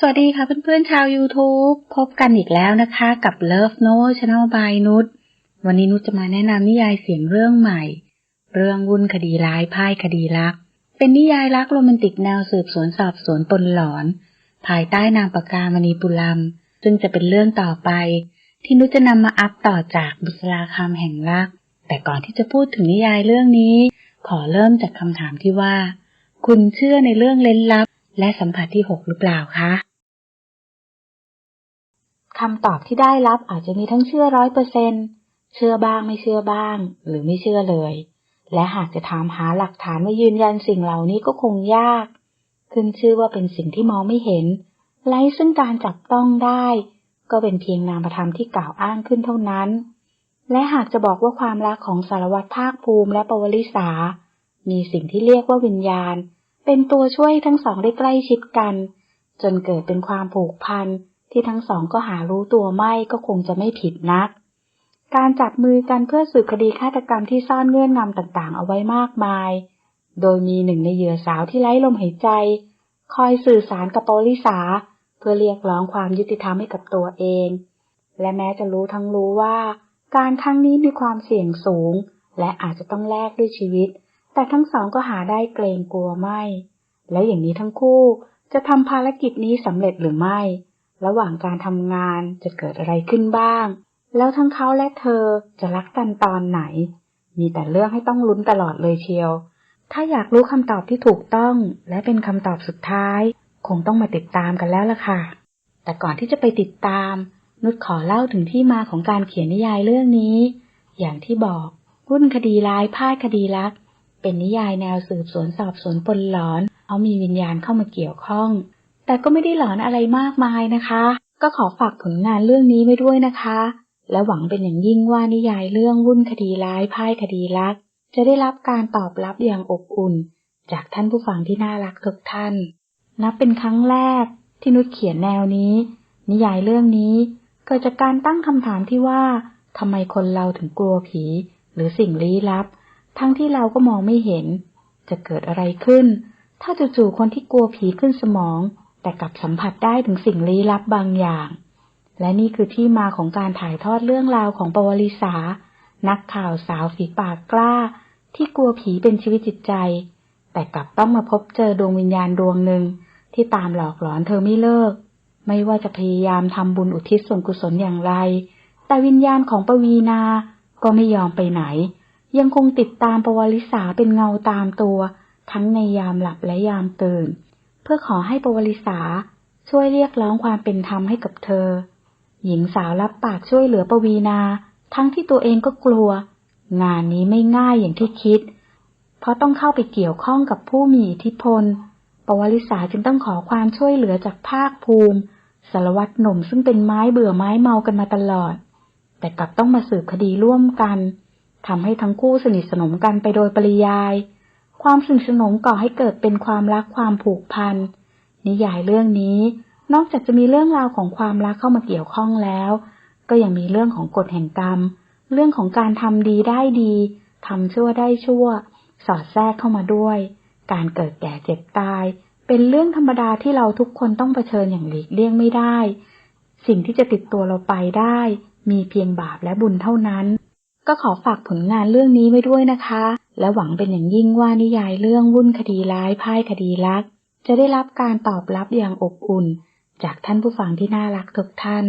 สวัสดีค่ะเพื่อนๆชาว YouTube พบกันอีกแล้วนะคะ กับ Love No Channel by นุชวันนี้นุชจะมาแนะนำนิยายเสียงเรื่องใหม่ เรื่องวุ่นคดีร้ายพ่ายคดีรัก เป็นนิยายรักโรแมนติกแนวสืบสวนสอบสวนปนหลอน ภายใต้นามปากกามณีปุลัมซึ่งจะเป็นเรื่องต่อไป ที่นุชจะนำมาอัพต่อจากบุษราคำแห่งรัก แต่ก่อนที่จะพูดถึงนิยายเรื่องนี้ ขอเริ่มจากคำถามที่ว่า คุณเชื่อในเรื่องเล้นลับ และสัมผัสที่หกหรือเปล่าคะ คำตอบที่ได้รับอาจจะมีทั้งเชื่อร้อยเปอร์เซนเชื่อบ้างไม่เชื่อบ้าง หรือไม่เชื่อเลย และหากจะถามหาหลักฐานมายืนยันสิ่งเหล่านี้ก็คงยาก ขึ้นชื่อว่าเป็นสิ่งที่มองไม่เห็นไร้ซึ่งการจับต้องได้ ก็เป็นเพียงนามธรรมที่กล่าวอ้างขึ้นเท่านั้น และหากจะบอกว่าความรักของสารวัตรภาคภูมิและปวลิสา มีสิ่งที่เรียกว่าวิญญาณ เป็นตัวช่วยทั้งสองได้ใกล้ชิดกัน จนเกิดเป็นความผูกพัน ที่ทั้งสองก็หารู้ตัวไม่ก็คงจะไม่ผิดนัก การจับมือกันเพื่อสืบคดีฆาตกรรมที่ซ่อนเงื่อนงำต่างๆ เอาไว้มากมาย โดยมีหนึ่งในเหยื่อสาวที่ไร้ลมหายใจ คอยสื่อสารกับปลิสาเพื่อเรียกร้องความยุติธรรมให้กับตัวเอง และแม้จะรู้ทั้งรู้ว่า การครั้งนี้มีความเสี่ยงสูง และอาจจะต้องแลกด้วยชีวิต แต่ทั้งสองก็หาได้เกรงกลัวไม่ แล้วอย่างนี้ทั้งคู่จะทำภารกิจนี้สำเร็จหรือไม่ ระหว่างการทำงานจะเกิดอะไรขึ้นบ้าง แล้วทั้งเขาและเธอจะรักกันตอนไหน มีแต่เรื่องให้ต้องลุ้นตลอดเลยเชียว ถ้าอยากรู้คำตอบที่ถูกต้อง และเป็นคำตอบสุดท้าย คงต้องมาติดตามกันแล้วล่ะค่ะ แต่ก่อนที่จะไปติดตาม นุชขอเล่าถึงที่มาของการเขียนนิยายเรื่องนี้ อย่างที่บอกวุ่นคดีร้ายพ่ายคดีรัก เป็นนิยายแนวสืบสวนสอบสวนปนหลอน เอามีวิญญาณเข้ามาเกี่ยวข้อง แต่ก็ไม่ได้หลอนอะไรมากมายนะคะ ก็ขอฝากผลงานเรื่องนี้ไว้ด้วยนะคะ และหวังเป็นอย่างยิ่งว่านิยายเรื่องวุ่นคดีร้ายพ่ายคดีรัก จะได้รับการตอบรับอย่างอบอุ่น จากท่านผู้ฟังที่น่ารักทุกท่าน นับเป็นครั้งแรกที่นุชเขียนแนวนี้ นิยายเรื่องนี้เกิดจากการตั้งคำถามที่ว่าทำไมคนเราถึงกลัวผี หรือสิ่งลี้ลับ ทั้งที่เราก็มองไม่เห็น จะเกิดอะไรขึ้น ถ้าจู่ๆคนที่กลัวผีขึ้นสมอง แต่กลับสัมผัสได้ถึงสิ่งลี้ลับบางอย่าง และนี่คือที่มาของการถ่ายทอดเรื่องราวของปวลิสา นักข่าวสาวฝีปากกล้า ที่กลัวผีเป็นชีวิตจิตใจ แต่กลับต้องมาพบเจอดวงวิญญาณดวงหนึ่งที่ตามหลอกหลอนเธอไม่เลิก ไม่ว่าจะพยายามทำบุญอุทิศส่วนกุศลอย่างไร แต่วิญญาณของปวีนาก็ไม่ยอมไปไหน ยังคงติดตามปวลิสาเป็นเงาตามตัว ทั้งในยามหลับและยามตื่น พื่อขอให้ปวลิสาช่วยเรียกร้องความเป็นธรรมให้กับเธอ หญิงสาวรับปากช่วยเหลือปวีนา ทั้งที่ตัวเองก็กลัว งานนี้ไม่ง่ายอย่างที่คิด เพราะต้องเข้าไปเกี่ยวข้องกับผู้มีอิทธิพล ปวลิสาจึงต้องขอความช่วยเหลือจากภาคภูมิสารวัตรหนุ่มซึ่งเป็นไม้เบื่อไม้เมากันมาตลอด แต่กลับต้องมาสืบคดีร่วมกันทำให้ทั้งคู่สนิทสนมกันไปโดยปริยาย ความสนิทสนมก่อให้เกิดเป็นความรักความผูกพัน นิยายเรื่องนี้ นอกจากจะมีเรื่องราวของความรักเข้ามาเกี่ยวข้องแล้ว ก็ยังมีเรื่องของกฎแห่งกรรม เรื่องของการทำดีได้ดีทำชั่วได้ชั่ว สอดแทรกเข้ามาด้วย การเกิดแก่เจ็บตาย เป็นเรื่องธรรมดาที่เราทุกคนต้องเผชิญอย่างหลีกเลี่ยงไม่ได้ สิ่งที่จะติดตัวเราไปได้ มีเพียงบาปและบุญเท่านั้น ก็ขอฝากผลงานเรื่องนี้ไว้ด้วยนะคะ และหวังเป็นอย่างยิ่งว่านิยายเรื่องวุ่นคดีร้ายพ่ายคดีรัก จะได้รับการตอบรับอย่างอบอุ่น จากท่านผู้ฟังที่น่ารักทุกท่าน